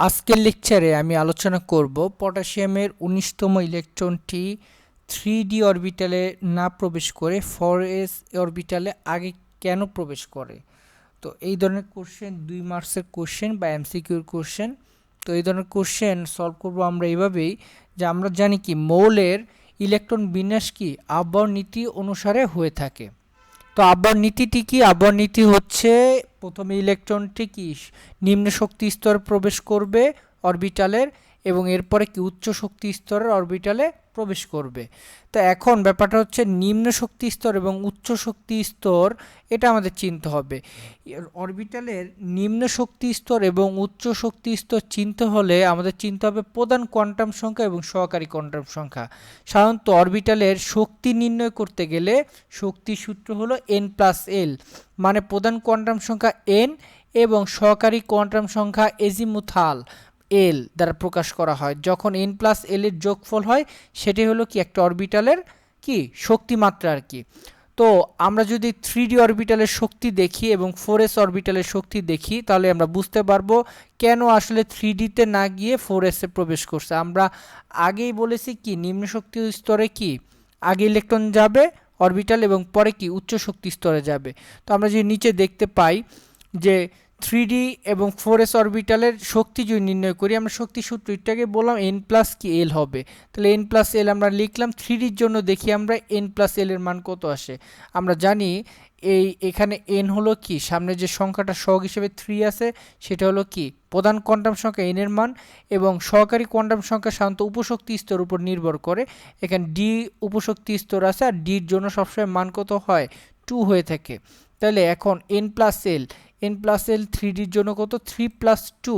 আজকের লেকচারে আমি আলোচনা করব পটাশিয়ামের উনিশতম ইলেকট্রনটি থ্রি ডি অরবিটালে না প্রবেশ করে ফোর এস অরবিটালে আগে কেন প্রবেশ করে? তো এই ধরনের কোশ্চেন দুই মার্কসের কোশ্চেন বা এমসিকিউর কোশ্চেন তো এই ধরনের কোশ্চেন সলভ করব আমরা এইভাবেই যে আমরা জানি কি মৌলের ইলেকট্রন বিন্যাস কি আবহাওয়ার নীতি অনুসারে হয়ে থাকে। তো আবহাওয়ার নীতিটি কি? আবহাওয়ার নীতি হচ্ছে প্রথমে ইলেকট্রনটি কি নিম্ন শক্তি স্তরে প্রবেশ করবে অরবিটালের এবং এরপরে কি উচ্চ শক্তি স্তরের অরবিটালে প্রবেশ করবে। তো এখন ব্যাপারটা হচ্ছে নিম্ন শক্তি স্তর এবং উচ্চ শক্তি স্তর, এটা আমাদের চিনতে হবে। অরবিটালের নিম্ন শক্তি স্তর এবং উচ্চ শক্তি স্তর চিনতে হলে আমাদের চিনতে হবে প্রধান কোয়ান্টাম সংখ্যা এবং সহকারী কোয়ান্টাম সংখ্যা। সাধারণত অরবিটালের শক্তি নির্ণয় করতে গেলে শক্তি সূত্র হলো এন প্লাস এল মানে প্রধান কোয়ান্টাম সংখ্যা এন এবং সহকারী কোয়ান্টাম সংখ্যা এজিমুথাল এল দ্বারা প্রকাশ করা হয়। যখন এন প্লাস এল এর যোগফল হয়, সেটি হলো কি একটা অরবিটালের কি শক্তিমাত্রা আর কি। তো আমরা যদি থ্রি ডি অরবিটালের শক্তি দেখি এবং ফোর এস অরবিটালের শক্তি দেখি, তাহলে আমরা বুঝতে পারব কেন আসলে থ্রি ডিতে না গিয়ে ফোর এসে প্রবেশ করছে। আমরা আগেই বলেছি কি, নিম্ন শক্তি স্তরে কি আগে ইলেকট্রন যাবে অরবিটাল এবং পরে কি উচ্চ শক্তি স্তরে যাবে। তো আমরা যদি নিচে দেখতে পাই যে থ্রি এবং ফোর এস অরবিটালের শক্তি যদি নির্ণয় করি, আমরা শক্তি সূত্র এটাকে বললাম এন প্লাস কি এল হবে? তাহলে এন প্লাস এল আমরা লিখলাম, থ্রিডির জন্য দেখি আমরা এন প্লাস এল এর মান কত আসে। আমরা জানি এই এখানে এন হলো কি? সামনে যে সংখ্যাটা সহগ হিসেবে থ্রি আছে, সেটা হলো কি? প্রধান কোয়ান্টাম সংখ্যা এন এর মান এবং সহকারী কোয়ান্টাম সংখ্যা সাধারণত উপশক্তি স্তর উপর নির্ভর করে। এখানে ডি উপশক্তি স্তর আছে আর ডির জন্য সবসময় মান কত হয়? টু হয়ে থাকে। তাহলে এখন N plus L N plus L থ্রিডির জন্য কত? থ্রি প্লাস টু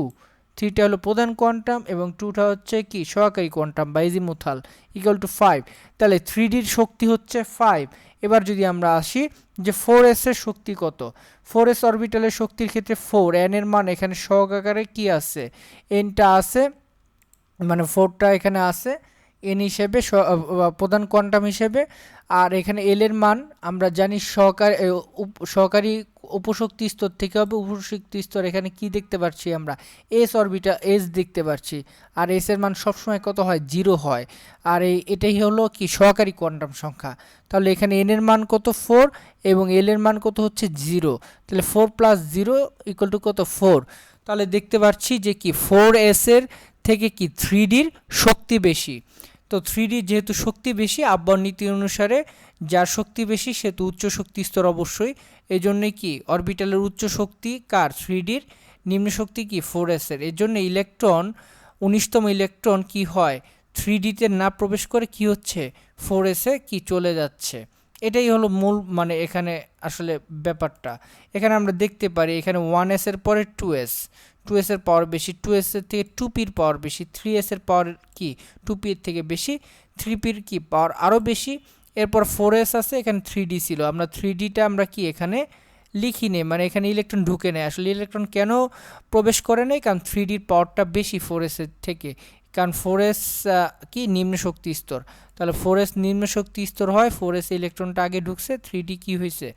থ্রিটা হলো প্রধান কোয়ান্টাম এবং টুটা হচ্ছে কি? সহকারী কোয়ান্টাম বা ইজিমুথাল ইকুয়াল টু ফাইভ তাহলে থ্রিডির শক্তি হচ্ছে ফাইভ এবার যদি আমরা আসি যে ফোর এসের শক্তি কত? ফোর এস অরবিটালের শক্তির ক্ষেত্রে ফোর এন এর মান এখানে সহকারে কি আছে? এনটা আছে মানে ফোরটা এখানে আছে। এন হিসেবে প্রধান কোয়ান্টাম হিসেবে। আর এখানে এল এর মান আমরা জানি সহকারী সহকারী উপশক্তি স্তর থেকে হবে। উপশক্তি স্তর এখানে কি দেখতে পাচ্ছি আমরা? এস অরবিটা এস দেখতে পাচ্ছি। আর এস এর মান সবসময় কত হয়? জিরো হয়। আর এই, এটাই হলো কি সহকারী কোয়ান্টাম সংখ্যা। তাহলে এখানে এন এর মান কত? ফোর এবং এল এর মান কত হচ্ছে? জিরো। তাহলে four plus zero equal to কত? ফোর তাহলে দেখতে পাচ্ছি যে কি? ফোর এস এর থেকে কি? থ্রি ডির শক্তি বেশি। তো থ্রি যেহেতু শক্তি বেশি, আব্বার নীতি অনুসারে যার শক্তি বেশি সে তো উচ্চ শক্তি স্তর অবশ্যই। এই জন্যে কি? অরবিটালের উচ্চ শক্তি কার? থ্রি ডির নিম্ন শক্তি কি? ফোর এসের এই জন্য ইলেকট্রন, উনিশতম ইলেকট্রন কি হয়? থ্রি ডিতে না প্রবেশ করে কি হচ্ছে? ফোর এসে কি চলে যাচ্ছে? এটাই হলো মূল মানে এখানে আসলে ব্যাপারটা। এখানে আমরা দেখতে পারি এখানে ওয়ান এসের পরে টু এস। টু এসের পাওয়ার বেশি টু এসের থেকে টু পির পাওয়ার বেশি থ্রি এসের পাওয়ার কি? টু পির থেকে বেশি থ্রি পির কি? পাওয়ার আরও বেশি। এরপর ফোর এস আছে, এখানে থ্রি ডি ছিল। আমরা থ্রি ডিটা আমরা কি এখানে লিখি নেই মানে এখানে ইলেকট্রন ঢুকে নেয়। আসলে ইলেকট্রন কেন প্রবেশ করে নেই? কারণ থ্রি ডির পাওয়ারটা বেশি ফোর এসের থেকে। কারণ ফোর এস কি? নিম্ন শক্তি স্তর। তাহলে ফোর এস নিম্ন শক্তি স্তর হয় ফোর এস ইলেকট্রনটা আগে ঢুকছে থ্রি ডি কী হয়েছে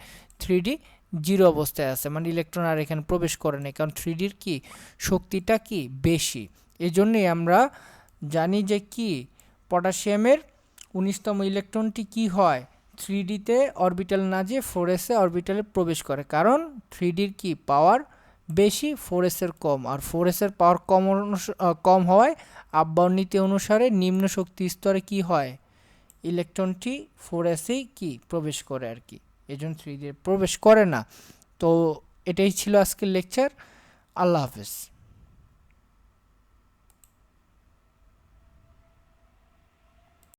থ্রি ডি জিরো অবস্থায় আছে। মানে ইলেকট্রন আর এখানে প্রবেশ করে নেই। কারণ থ্রি ডির কি? শক্তিটা কি? বেশি। এই জন্যই আমরা জানি যে কি? পটাশিয়ামের উনিশতম ইলেকট্রনটি কি হয়? থ্রি ডিতে অরবিটাল না যেয়ে ফোর এসে অরবিটালে প্রবেশ করে। কারণ থ্রি ডির কি? পাওয়ার বেশি ফোর এসের কম। আর ফোর এসের পাওয়ার কম কম হওয়ায় আব্বার নীতি অনুসারে নিম্ন শক্তি স্তরে কি হয়? ইলেকট্রনটি ফোর এসেই কি? প্রবেশ করে আর কি। এজন্য থ্রি দিয়ে প্রবেশ করে না। তো এটাই ছিল আজকের লেকচার। আল্লাহ হাফেজ।